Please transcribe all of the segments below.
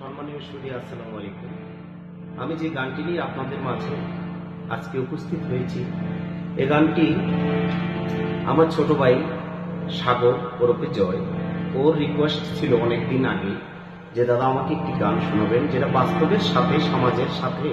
সম্মানীয় সুদী আসসালামু আলাইকুম। আমি যে গানটি নিয়ে আপনাদের মাঝে আজকে উপস্থিত হয়েছি, এ গানটি আমার ছোট ভাই সাগর ওরফে জয়। ওর রিকোয়েস্ট ছিল অনেক দিন আগে যে, দাদা, আমাকে একটি গান শোনাবেন যেটা বাস্তবের সাথে, সমাজের সাথে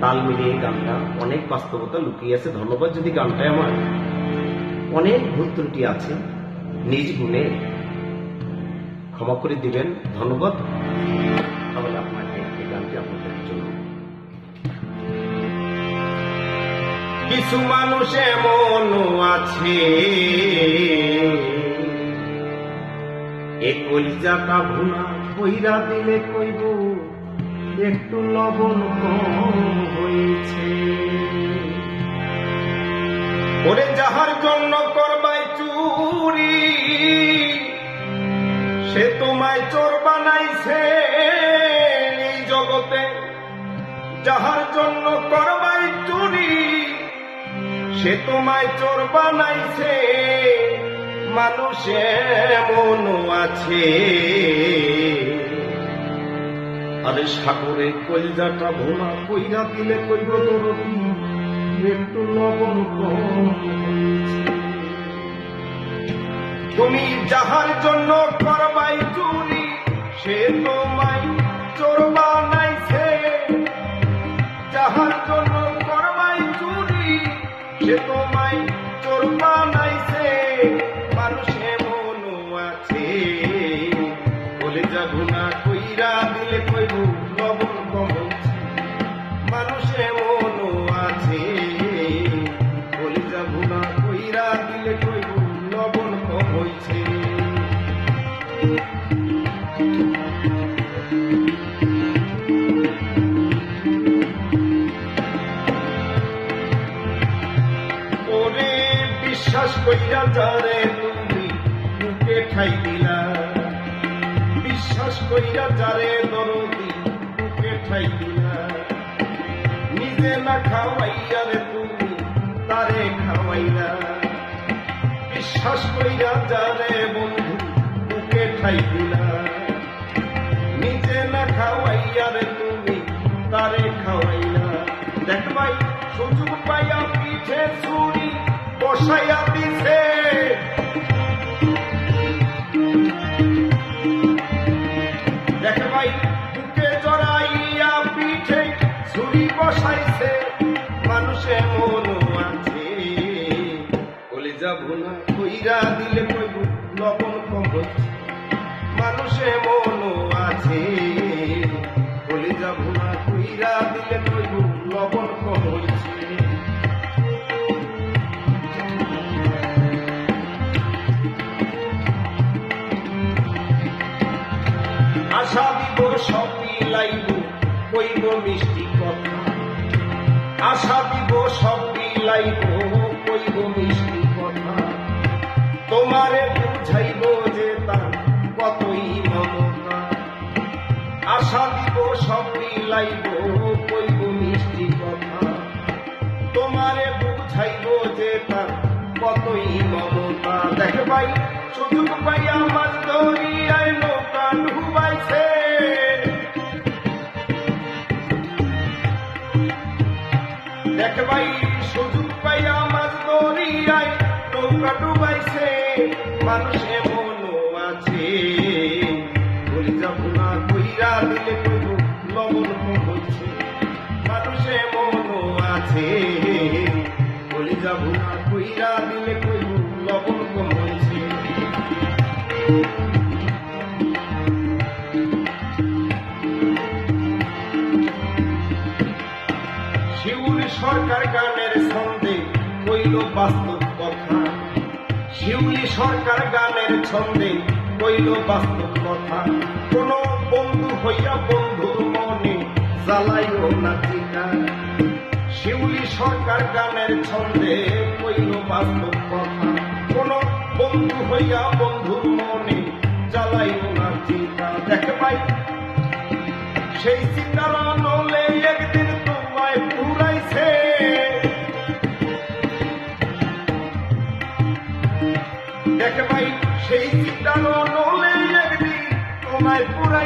তাল মিলিয়ে গানটা অনেক বাস্তবতা লুকিয়ে আছে। ধন্যবাদ যদি গানটায় আমার অনেক ভুল ত্রুটি আছে, নিজ গুণে ক্ষমা করে দিবেন। ধন্যবাদ। তাহলে আপনাকে এই গানটি আপনাদের জন্য কিছু মানুষ এমন আছে। এ কলিজাটা ভুনা কইরা দিলে কইব, একটু লবণ কম হয়েছে। ওরে যাহার জন্য করবাই চুরি, সে তোমায় চোর যাহার জন্য করবাই চুরি, সে তোমায় চোর বানাইছে। মানুষ এমন আছে। আরে সাগরে কলজাটা ভোলা কইরা দিলে কইব দরদি, একটু লবণ তুমি যাহার জন্য করবাই চুরি, সে তোমায় সে বিশ্বাস কইরা যারে তুমি বুকে ঠাই দিলা। বিশ্বাস কইরা যারে দরদি বুকে ঠাই দিলা। নিজে না খাওয়াইয়া রে তুমি তারে খাওয়াইলা। বিশ্বাস কইরা যারে বন্ধু বুকে ঠাই দিলা। নিজে না খাওয়াইয়া রে তুমি তারে খাওয়াইলা। দেখ সুযোগ পাইয়া পিঠে ছুরি বসাইয়া আছে। যাব না দিলে লবণ আশা দিব সব বিলাইব কইব মিষ্টি কথা। আশা দিব সব বিলাইব কইব মিষ্টি সব বিলাইব কইব মিষ্টি কথা। তোমারে বুঝাইব যে তার কতই মমতা। দেখ ভাই সুযোগ পাইয়া মাছ দরিয়ায় নৌকা ডুবাইছে। দেখ ভাই সুযোগ নৌকা ডুবাইছে। মানুষ এমন আছে বলি যাব না। শিউলি সরকার গানের ছন্দে কইল বাস্তব কথা। শিউলি সরকার গানের ছন্দে কইল বাস্তব কথা। কোন বন্ধু হইয়া বন্ধুর মনে জ্বালাইও না শিউলি সরকার গানের ছন্দে কইল বাস্তব কথা। কোন বন্ধু হইয়া বন্ধুর মনে জ্বালাইও না চিন্তা। দেখ ভাই, সেই চিন্তার নলে একদিন তোমায় পুরাইছে। দেখ ভাই, সেই চিন্তার নলে একদিন তোমায় পুরাইছে।